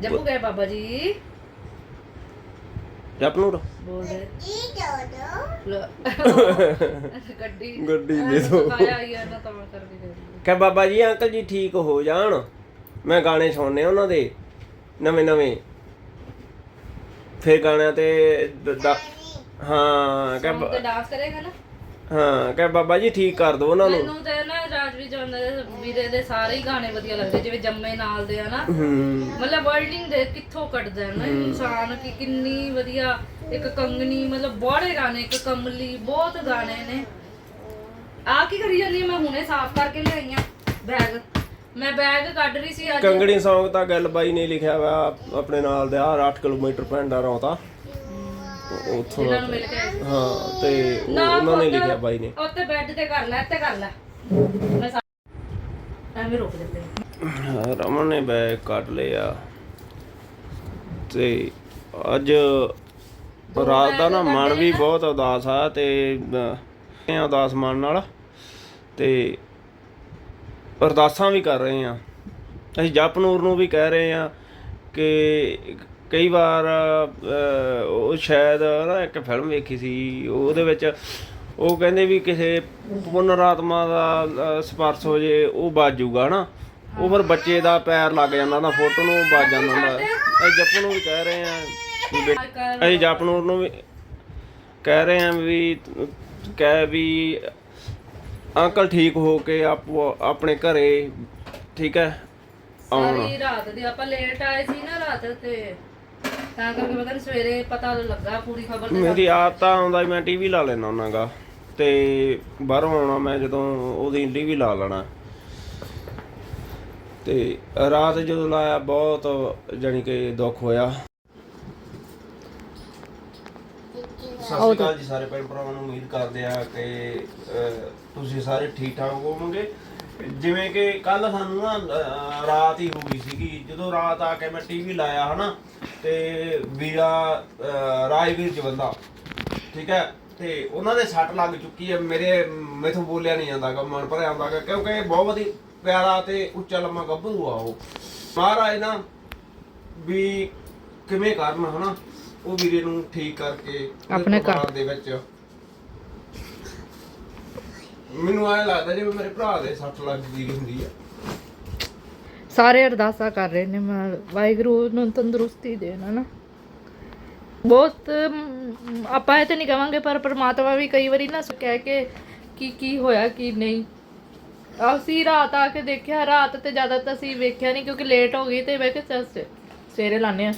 ਜੱਪੂ ਗਏ ਬਾਬਾ ਜੀ? ਜਪਨੂਰ ਬੋਲ ਦੇ। ਲੈ। ਗੱਡੀ। ਗੱਡੀ ਦੇ ਦਿਓ। ਆਇਆ ਹੀ ਆ ਨਾ ਤਾਂ ਮੈਂ ਦੇ ਦਿੰਦੀ। ਕਹ ਬਾਬਾ ਜੀ ਅੰਕਲ ਜੀ ਠੀਕ ਹੋ ਜਾਣ? ਮੈਂ ਗਾਣੇ ਸੁਣਨੇ ਉਹਨਾਂ ਦੇ ਨਵੇਂ ਨਵੇਂ। ਫੇਰ ਗਾਣਿਆਂ ਤੇ ਦ- ਦ- ਹਾਂ ਕਹ ਤੇ ਡਾਂਸ ਕਰੇਗਾ ਨਾ? ਹਾਂ ਕਹ ਬਾਬਾ ਜੀ ਠੀਕ ਕਰ ਦੋ ਉਹਨਾਂ ਨੂੰ। ਮੈਨੂੰ ਤੇ ਨਾ ਰਾਜਵੀਰ ਜੌਨ ਦੇ ਵੀਰੇ ਦੇ ਸਾਰੇ ਹੀ ਗਾਣੇ ਵਧੀਆ ਲੱਗਦੇ ਜਿਵੇਂ ਜੰਮੇ ਨਾਲ ਦੇ ਆ ਨਾ ਹੂੰ। ਮਤਲਬ ਵਰਲਡਿੰਗ ਦੇ ਕਿੱਥੋਂ ਕੱਢਦਾ ਨਾ ਇਨਸਾਨ ਕਿ ਕਿੰਨੀ ਵਧੀਆ ਇੱਕ ਕੰਗਣੀ ਮਤਲਬ ਬੜੇ ਗਾਣੇ ਇੱਕ ਕਮਲੀ ਬਹੁਤ ਗਾਣੇ ਨੇ। ਆ ਕੀ ਕਰੀ ਜਾਂਦੀ? ਮੈਂ ਹੁਣੇ ਸਾਫ਼ ਕਰਕੇ ਲਿਆਈ ਆ ਬੈਗ। ਮੈਂ ਬੈਗ ਕੱਢ ਰਹੀ ਸੀ ਅੱਜ। ਕੰਗਣੀ Song ਤਾਂ ਗੱਲ ਬਾਈ ਨੇ ਲਿਖਿਆ ਵਾ ਆਪਣੇ ਨਾਲ ਦੇ ਆ 8 ਕਿਲੋਮੀਟਰ ਪੈਂਦਾ ਰੌਤਾ। ਉੱਥੋਂ ਦਾ। ਹਾਂ ਤੇ ਉਹ- ਉਹਨਾਂ ਨੇ ਲਿਖਿਆ ਬਾਈ ਨੇ। ਉੱਤੇ ਬੈੱਡ ਤੇ ਕਰ ਲੈ ਇੱਥੇ ਕਰ ਲੈ ਮੈਂ ਸਾ- ਐਵੇਂ ਰੁਕ ਜਾਂਦੇ ਹਾਂ, ਰਮਨ ਨੇ ਬੈਗ ਕੱਢ ਲਿਆ ਤੇ ਅੱਜ ਰਾਤ ਦਾ ਨਾ ਮਨ ਵੀ ਬਹੁਤ ਉਦਾਸ ਆ ਤੇ ਅਹ, ਇਹ ਉਦਾਸ ਮਨ ਨਾਲ। ਤੇ ਅਰਦਾਸਾਂ ਵੀ ਕਰ ਰਹੇ ਆ। ਅਸੀਂ ਜਪਨੂਰ ਨੂੰ ਵੀ ਕਹਿ ਰਹੇ ਆ ਕਿ ਕਈ ਵਾਰ ਉਹ ਸ਼ਾਇਦ ਨਾ ਇੱਕ ਫਿਲਮ ਵੇਖੀ ਸੀ, ਉਹਦੇ ਵਿੱਚ ਉਹ ਕਹਿੰਦੇ ਵੀ ਕਿਸੇ ਪੁਨਰਾਤਮਾ ਦਾ ਸਪਰਸ਼ ਹੋ ਜੇ, ਉਹ ਬਾਜੂਗਾ ਨਾ ਉਹ ਫਿਰ ਬੱਚੇ ਦਾ ਪੈਰ ਲੱਗ ਜਾਂਦਾ ਨਾ, ਫੋਟੋ ਨੂੰ ਵੱਜ ਜਾਂਦਾ ਹੁੰਦਾ। ਅਸੀਂ ਜੱਪੂ ਨੂੰ ਵੀ ਕਹਿ ਰਹੇ ਆ ਅਸੀਂ ਜਪਨੂਰ ਨੂੰ ਵੀ ਕਹਿ ਰਹੇ ਆ ਵੀ, ਕਹਿ ਵੀ ਅੰਕਲ ਠੀਕ ਹੋ ਕੇ ਆਪੋ, ਆਪਣੇ ਘਰੇ, ਠੀਕ ਹੈ? ਆਉਣ। ਸਾਰੀ ਰਾਤ ਦੀ, ਆਪਾਂ ਲੇਟ ਆਏ ਸੀ ਨਾ ਰਾਤ ਤੇ। ਤਾਂ ਕਰਕੇ ਪਤਾ ਨਹੀਂ ਸਵੇਰੇ ਪਤਾ ਲੱਗਾ ਪੂਰੀ ਖਬਰ ਤੇ ਮੇਰੀ ਆਦਤ ਤਾਂ ਆਉਂਦਾ ਹੀ ਮੈਂ ਟੀਵੀ ਲਾ ਲੈਣਾ ਹੁੰਨਾਗਾ। ਤੇ ਬਾਹਰੋਂ ਆਉਣਾ ਮੈਂ ਜਦੋਂ ਉਹਦੀ ਟੀਵੀ ਲਾ ਲੈਣਾ। ਤੇ ਰਾਤ ਜਦੋਂ ਲਾਇਆ ਬਹੁਤ ਜਾਣੀ ਕਿ ਦੁੱਖ ਹੋਇਆ। ਸਤਿ ਸ਼੍ਰੀ ਅਕਾਲ ਜੀ ਸਾਰੇ ਭੈਣ ਭਰਾਵਾਂ ਨੂੰ ਉਮੀਦ ਕਰਦੇ ਆ ਕਿ ਅਹ, ਤੁਸੀਂ ਸਾਰੇ ਠੀਕ ਠਾਕ ਹੋਵੋਗੇ। ਜਿਵੇਂ ਕਿ ਕੱਲ ਸਾਨੂੰ ਨਾ ਅਹ, ਰਾਤ ਹੀ ਹੋ ਗਈ ਸੀਗੀ। ਜਦੋਂ ਰਾਤ ਆ ਕੇ ਮੈਂ ਟੀਵੀ ਲਾਇਆ ਹਨਾ ਤੇ ਵੀਰਾ ਅਹ, ਰਾਜਵੀਰ ਜਵੰਦਾ ਠੀਕ ਹੈ? ਤੇ ਉਹਨਾਂ ਦੇ ਸੱਟ ਲੱਗ ਚੁੱਕੀ ਹੈ। ਮੇਰੇ ਮੈਥੋਂ ਬੋਲਿਆ ਨਹੀਂ ਜਾਂਦਾਗਾ ਮਨ ਭਰਿਆ ਆਉਂਦਾਗਾ ਕਿਉਂਕਿ ਇਹ ਬਹੁਤ ਵਧੀਆ ਪਿਆਰਾ ਤੇ ਉੱਚਾ ਲੰਮਾ ਗੱਭਰੂ ਆ ਉਹ। ਮਹਾਰਾਜ ਨਾ ਵੀ ਕਿਵੇਂ ਕਰਨ ਹਨਾ ਉਹ ਵੀਰੇ ਨੂੰ ਠੀਕ ਕਰਕੇ ਆਪਣੇ ਘਰ। ਦੇ ਵਿੱਚ ਮੈਨੂੰ ਐ ਲੱਗਦਾ ਜਿਵੇਂ ਮੇਰੇ ਭਰਾ ਦੇ ਸੱਟ ਲੱਗਦੀ ਹੁੰਦੀ ਆ। ਸਾਰੇ ਅਰਦਾਸਾਂ ਕਰ ਰਹੇ ਨੇ ਮੈਂ ਵਾਹਿਗੁਰੂ ਨੂੰ ਤੰਦਰੁਸਤੀ ਦੇਣਾ ਨਾ ਬਹੁਤ ਮ, ਆਪਾਂ ਇਹ ਤੇ ਨਹੀਂ ਕਵਾਂਗੇ ਪਰ ਪ੍ਰਮਾਤਮਾ ਵੀ ਕਈ ਵਾਰੀ ਨਾ ਸ- ਕਹਿ ਕੇ ਕੀ ਕੀ ਹੋਇਆ ਕੀ ਨਹੀਂ। ਅਸੀਂ ਰਾਤ ਆ ਕੇ ਦੇਖਿਆ ਰਾਤ ਤੇ ਜ਼ਿਆਦਾ ਤਾਂ ਅਸੀਂ ਵੇਖਿਆ ਨਹੀਂ ਕਿਉਂਕਿ ਲੇਟ ਹੋ ਗਈ ਤੇ ਮੈਂ ਕਿਹਾ ਚੱਲ ਸਵੇ- ਸਵੇਰੇ ਲਾਣੇ ਆ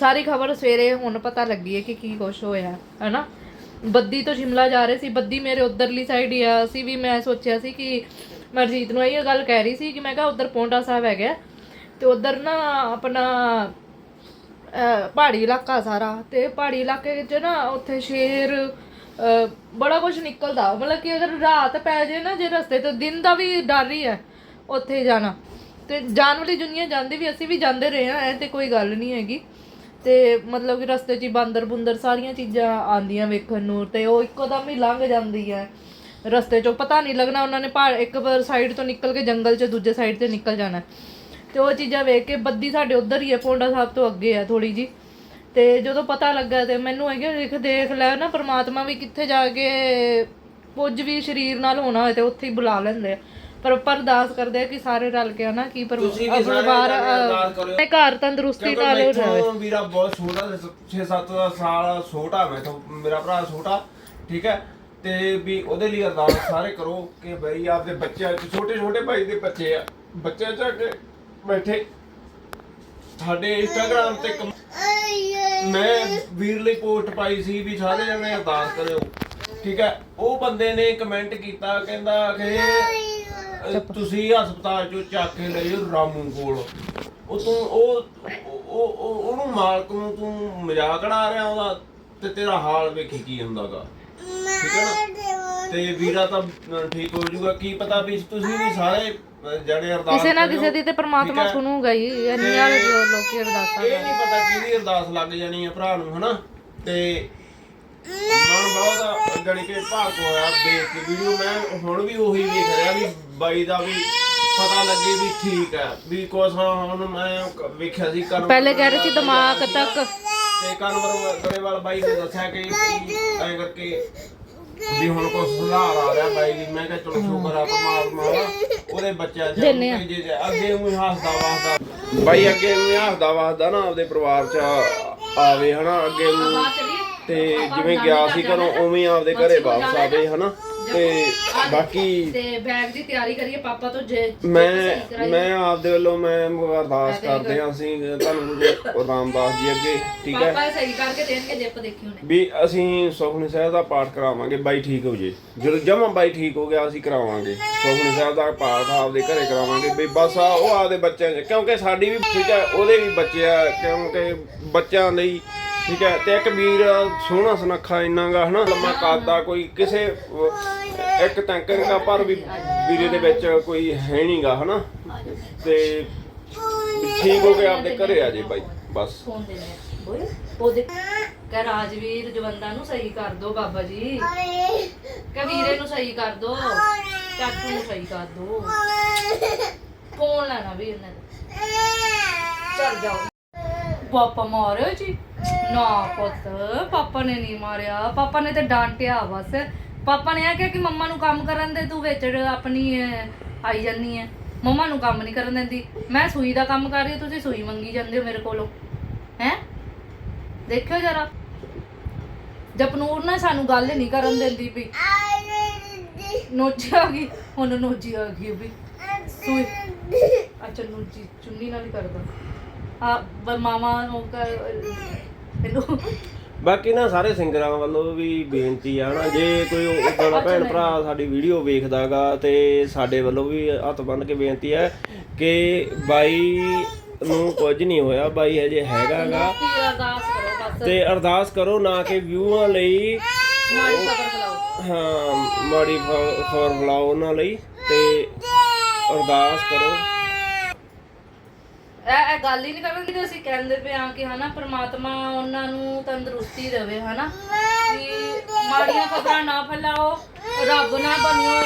ਸਾਰੀ ਖਬਰ ਸਵੇਰੇ ਹੁਣ ਪਤਾ ਲੱਗੀ ਹੈ ਕਿ ਕੀ ਕੁਛ ਹੋਇਆ ਹੈਨਾ ਬੱਦੀ ਤੋਂ ਸ਼ਿਮਲਾ ਜਾ ਰਹੇ ਸੀ, ਬੱਦੀ ਮੇਰੇ ਉਧਰਲੀ ਸਾਈਡ ਹੀ ਆ। ਅਸੀਂ ਵੀ ਮੈਂ ਸੋਚਿਆ ਸੀ ਕਿ ਮਰਜੀਤ ਨੂੰ ਇਹ ਗੱਲ ਕਹਿ ਰਹੀ ਸੀ ਕਿ ਮੈਂ ਕਿਹਾ ਉਧਰ ਪੌਂਟਾ ਸਾਹਿਬ ਹੈਗਾ ਤੇ ਉਧਰ ਨਾ ਆਪਣਾ ਪਹਾੜੀ ਇਲਾਕਾ ਸਾਰਾ ਤੇ ਪਹਾੜੀ ਇਲਾਕੇ ਵਿੱਚ ਨਾ ਉੱਥੇ ਸ਼ੇਰ ਬੜਾ ਕੁਝ ਨਿਕਲਦਾ। ਮਤਲਬ ਕਿ ਅਗਰ ਰਾਤ ਪੈ ਜੇ ਨਾ, ਜੇ ਰਸਤੇ ਤੇ ਦਿਨ ਦਾ ਵੀ ਡਰ ਹੀ ਹੈ ਉੱਥੇ ਜਾਣਾ। ਤੇ ਜਾਣ ਵਾਲੀ ਦੁਨੀਆ ਜਾਂਦੀ ਵੀ, ਅਸੀਂ ਵੀ ਜਾਂਦੇ ਰਹੇ ਆ ਐ ਤੇ ਕੋਈ ਗੱਲ ਨਹੀਂ ਹੈਗੀ। ਤੇ ਮਤਲਬ ਕਿ ਰਸਤੇ 'ਚ ਹੀ ਬਾਂਦਰ ਬੁੰਦਰ ਸਾਰੀਆਂ ਚੀਜ਼ਾਂ ਆਉਂਦੀਆਂ ਵੇਖਣ ਨੂੰ ਤੇ ਉਹ ਇੱਕੋ ਦਮ ਹੀ ਲੰਘ ਜਾਂਦੀ ਹੈ ਰਸਤੇ 'ਚੋਂ। ਪਤਾ ਨਹੀਂ ਲੱਗਣਾ ਉਹਨਾਂ ਨੇ ਪਹਾੜ ਇੱਕ ਸਾਈਡ ਤੋਂ ਨਿਕਲ ਕੇ ਜੰਗਲ 'ਚ ਦੂਜੇ ਸਾਈਡ ਤੇ ਨਿਕਲ ਜਾਣਾ। ਤੇ ਉਹ ਚੀਜ਼ਾਂ ਵੇਖ ਕੇ ਬੱਦੀ ਸਾਡੇ ਉਧਰ ਹੀ ਹੈ, ਪੌਂਡਾ ਸਾਹਿਬ ਤੋਂ ਅੱਗੇ ਹੈ ਥੋੜੀ ਜੀ ਤੇ ਜਦੋਂ ਪਤਾ ਲੱਗਾ ਤੇ ਮੈਨੂੰ ਹੈਗਾ ਦੇਖ ਦੇਖ ਲੈ ਨਾ, ਪ੍ਰਮਾਤਮਾ ਵੀ ਕਿੱਥੇ ਜਾ ਕੇ ਕੁਝ ਵੀ ਸਰੀਰ ਨਾਲ ਹੋਣਾ ਹੋਏ ਤੇ ਉੱਥੇ ਹੀ ਬੁਲਾ ਲੈਂਦੇ ਆ। ਪਰ ਪਰ ਅਰਦਾਸ ਕਰਦੇ ਆ ਕਿ ਸਾਰੇ ਰਲ ਕੇ ਨਾ ਕੀ ਪਰ ਤੁਸੀਂ ਵੀ ਸਾਰੇ ਪਰਿਵਾਰ ਜਾਣੇ ਅਰਦਾਸ ਕਰਿਓ। ਆਪਣੇ ਘਰ ਤੰਦਰੁਸਤੀ ਨਾਲ ਰਹੇ ਮੈਥੋਂ ਵੀਰਾ ਬਹੁਤ ਛੋਟਾ 6-7 ਦਾ ਸਾਲ ਛੋਟਾ ਮੈਥੋਂ ਮੇਰਾ ਭਰਾ ਛੋਟਾ ਠੀਕ ਹੈ? ਤੇ ਵੀ ਉਹਦੇ ਲਈ ਅਰਦਾਸ ਸਾਰੇ ਕਰੋ ਕਿ ਬਈ ਆਪਦੇ ਬੱਚਿਆਂ ਛੋਟੇ ਛੋਟੇ ਭਾਈ ਦੇ ਬੱਚੇ ਆ ਬੱਚੇ ਚ ਕੇ ਬੈਠੇ। ਸਾਡੇ ਇੰਸਟਾਗ੍ਰam ਤੇ ਕਮ- ਮੈਂ ਵੀਰ ਲਈ ਪੋਸਟ ਪਾਈ ਸੀ ਵੀ ਸਾਰੇ ਜਣੇ ਅਰਦਾਸ ਕਰਿਓ ਠੀਕ ਹੈ? ਉਹ ਬੰਦੇ ਨੇ ਕਮੈਂਟ ਕੀਤਾ ਕਹਿੰਦਾ ਕਿ ਤੁਸੀਂ ਹਸਪਤਾਲ ਚੋਂ ਚੱਕ ਕੇ ਲੈ ਜਾਓ ਰਾਮੂ ਕੋਲ। ਉਹ ਤੂੰ ਉਹ ਉਹ- ਉਹ ਉਹ- ਉਹਨੂੰ ਮਾਲਕ ਨੂੰ ਤੂੰ ਮਜ਼ਾਕ ਉਡਾ ਰਿਹਾ ਉਹਦਾ ਤੇ ਤੇਰਾ ਹਾਲ ਵੇਖੀ ਕੀ ਹੁੰਦਾਗਾ। ਠੀਕ ਹੈ ਨਾ? ਤੇ ਵੀਰਾ ਤਾਂ ਅਹ, ਠੀਕ ਹੋ ਜਾਊਗਾ। ਕੀ ਪਤਾ ਵੀ ਤੁਸੀਂ ਵੀ ਸਾਰੇ ਅਹ, ਜਣੇ ਅਰਦਾਸ ਕਿਸੇ ਨਾ ਕਰਿਓ, ਕਿਸੇ ਦੀ ਤੇ ਠੀਕ ਪ੍ਰਮਾਤਮਾ ਹੈ? ਸੁਣੂਗਾ ਹੀ ਇੰਨੀਆਂ ਲੋਕੀ ਅਰਦਾਸਾਂ ਇਹ ਨਹੀਂ ਪਤਾ ਕਿਹਦੀ ਅਰਦਾਸ ਲੱਗ ਜਾਣੀ ਹੈ ਭਰਾ ਨੂੰ ਹਨਾ? ਤੇ ਮਨ ਬਹੁਤ ਜਾਣੀ ਕਿ ਭਾਗ ਹੋਇਆ ਦੇਖ ਕੇ ਵੀਡੀਓ ਮੈਂ ਹੁਣ ਵੀ ਉਹੀ ਵੇਖ ਰਿਹਾ ਵੀ ਬਾਈ ਦਾ ਵੀ ਪਤਾ ਲੱਗੇ ਵੀ ਠੀਕ ਹੈ ਵੀ ਕੁਛ ਹੁਣ ਮੈਂ ਕ- ਵੇਖਿਆ ਸੀ ਕਰਨ ਪਹਿਲੇ ਕਹਿ ਰਹੇ ਸੀ ਦਿਮਾਗ ਤੱਕ। ਤੇ ਕਨਵਰ ਗਰੇਵਾਲ ਬਾਈ ਨੇ ਦੱਸਿਆ ਕਿ ਐ ਕਰਕੇ ਵੀ ਹੁਣ ਕੁਛ ਸੁਧਾਰ ਆ ਰਿਹਾ ਬਾਈ ਦੀ। ਮੈਂ ਕਿਹਾ ਚਲੋ ਸ਼ੁਕਰ ਆ ਪਰਮਾਤਮਾ ਦਾ ਉਹਦੇ ਬੱਚਾ ਜੇ ਦਿੰਨੇ ਆ। ਅੱਗੇ ਉਹ ਹੱਸਦਾ ਵਸਦਾ। ਬਾਈ ਅੱਗੇ ਉਹ ਹੱਸਦਾ ਵਸਦਾ ਨਾ ਆਪਦੇ ਪਰਿਵਾਰ ਚ ਆਵੇ ਹਨਾ ਅੱਗੇ ਨੂੰ ਤੇ ਜਿਵੇਂ ਗਿਆ ਸੀ ਘਰੋਂ ਉਵੇਂ ਆਪਦੇ ਘਰੇ ਵਾਪਸ ਆਵੇ ਹਨਾ? ਤੇ ਬਾਕੀ ਤੇ ਬੈਗ ਦੀ ਤਿਆਰੀ ਕਰੀਏ ਪਾਪਾ ਤੋਂ ਜੇ ਮੈਂ ਮੈਂ ਆਪਦੇ ਵੱਲੋਂ ਮੈਂ ਅਰਦਾਸ ਕਰਦੇ ਹਾਂ ਅਸੀਂ ਤੁਹਾਨੂੰ ਗੁਰੂ ਰਾਮਦਾਸ ਜੀ ਅੱਗੇ ਠੀਕ ਹੈ? ਪਾਪਾ ਸਹੀ ਕਰਕੇ ਦੇਣਗੇ ਜਿੱਪ ਦੇਖੀ ਉਹਨੇ ਵੀ ਅਸੀਂ ਸੁਖਮਨੀ ਸਾਹਿਬ ਦਾ ਪਾਠ ਕਰਾਵਾਂਗੇ ਬਾਈ ਠੀਕ ਹੋ ਜੇ। ਜਦੋਂ ਜਮਾ ਬਾਈ ਠੀਕ ਹੋ ਗਿਆ ਅਸੀਂ ਕਰਾਵਾਂਗੇ। ਸੁਖਮਨੀ ਸਾਹਿਬ ਦਾ ਪਾਠ ਆਪਦੇ ਘਰੇ ਕਰਾਵਾਂਗੇ। ਵੀ ਬਸ ਆ ਉਹ ਆਪਦੇ ਬੱਚਿਆਂ 'ਚ ਕਿਉਂਕਿ ਸਾਡੀ ਵੀ ਠੀਕ ਹੈ ਉਹਦੇ ਵੀ ਬੱਚੇ ਆ ਕਿਉਂਕਿ ਬੱਚਿਆਂ ਲਈ ਠੀਕ ਹੈ ਤੇ ਇੱਕ ਵੀਰ ਸੋਹਣਾ ਸੁਨੱਖਾ ਇੰਨਾਗਾ ਹਨਾ ਲੰਮਾ ਕੱਦਾ ਕੋਈ ਕਿਸੇ ਅਹ, ਇੱਕ ਟੈਂਕਰ ਦਾ ਪਰ ਵੀ ਵੀਰੇ ਦੇ ਵਿੱਚ ਕੋਈ ਹੈ ਨਹੀਂਗਾ ਹਨਾ। ਤੇ ਵੀ ਠੀਕ ਹੋ ਕੇ ਆਪਦੇ ਘਰੇ ਆ ਜੇ ਬਾਈ ਬਸ। ਫੋਨ ਦੇ ਨੇ ਓਏ ਉਹਦੇ ਕਹ ਰਾਜਵੀਰ ਜਵੰਦਾ ਨੂੰ ਸਹੀ ਕਰ ਦੋ ਬਾਬਾ ਜੀ। ਕਹ ਵੀਰੇ ਨੂੰ ਸਹੀ ਕਰ ਦੋ ਚਾਚੂ ਨੂੰ ਸਹੀ ਕਰ ਦੋ। ਫੋਨ ਲੈਣਾ ਵੀ ਇਹਨਾਂ ਦਾ ਚੱਲ ਜਾਓ। ਪਾਪਾ ਮਾਰਿਆ ਜੀ। ਨਾ ਪੁੱਤ ਪਾਪਾ ਨੇ ਨਹੀਂ ਮਾਰਿਆ। ਪਾਪਾ ਨੇ ਤੇ ਡਾਂਟਿਆ ਬਸ। ਪਾਪਾ ਨੇ ਆ ਕਿਹਾ ਕਿ ਮੰਮਾ ਨੂੰ ਕੰਮ ਕਰਨ ਦੇ ਤੂੰ ਵਿੱਚ ਆਪਣੀ ਅਹ, ਆਈ ਜੰਨੀ ਹੈ ਮੰਮਾ ਨੂੰ ਕੰਮ ਨਹੀਂ ਕਰਨ ਦਿੰਦੀ। ਮੈਂ ਸੂਈ ਦਾ ਕੰਮ ਕਰ ਰਹੀ ਹਾਂ ਤੁਸੀਂ ਸੂਈ ਮੰਗੀ ਜਾਂਦੇ ਹੋ ਮੇਰੇ ਕੋਲੋਂ। ਹੈ? ਦੇਖਿਓ ਜਰਾ। ਜਪਨੂਰ ਨਾ ਸਾਨੂੰ ਗੱਲ ਨਹੀਂ ਕਰਨ ਦਿੰਦੀ ਵੀ। ਨੋਜੀ ਆ ਗਈ। ਹੁਣ ਨੋਜੀ ਆ ਗਈ ਵੀ। ਸੂਈ ਅੱਛਾ ਨੋਜੀ ਚੁੰਨੀ ਨਾਲ ਹੀ ਕਰਦਾ। ਆ ਮਾਮਾ ਬਾਕੀ ਨਾ ਸਾਰੇ ਸਿੰਗਰਾਂ ਵੱਲੋਂ ਵੀ ਬੇਨਤੀ ਆ ਨਾ ਜੇ ਕੋਈ ਉਦਾਂ ਭੈਣ ਭਰਾ ਸਾਡੀ ਵੀਡੀਓ ਵੇਖਦਾਗਾ ਤੇ ਸਾਡੇ ਵੱਲੋਂ ਵੀ ਹੱਥ ਬੰਨ ਕੇ ਬੇਨਤੀ ਹੈ ਕਿ ਬਾਈ ਨੂੰ ਕੁਝ ਨਹੀਂ ਹੋਇਆ ਬਾਈ ਹਜੇ ਹੈਗਾਗਾ। ਅਰਦਾਸ ਕਰੋ ਬਸ। ਤੇ ਅਰਦਾਸ ਕਰੋ ਨਾ ਕਿ ਵਿਊਆਂ ਲਈ ਮਾੜੀ ਖਬਰ ਫਲਾਓ ਹਾਂ ਮਾੜੀ ਖਬਰ ਬੁਲਾਓ ਉਹਨਾਂ ਲਈ ਤੇ ਅਰਦਾਸ ਕਰੋ। ਇਹ ਇਹ ਗੱਲ ਹੀ ਨਹੀਂ ਕਰਨ ਦੀ, ਅਸੀਂ ਕਹਿੰਦੇ ਪਏ ਆ ਕਿ ਹਨਾ ਪ੍ਰਮਾਤਮਾ ਉਹਨਾਂ ਨੂੰ ਤੰਦਰੁਸਤੀ ਦੇਵੇ ਹਨਾ। ਕਿ ਮਾੜੀਆਂ ਖਬਰਾਂ ਨਾ ਫੈਲਾਓ, ਰੱਬ ਨਾ ਬਣਿਓ।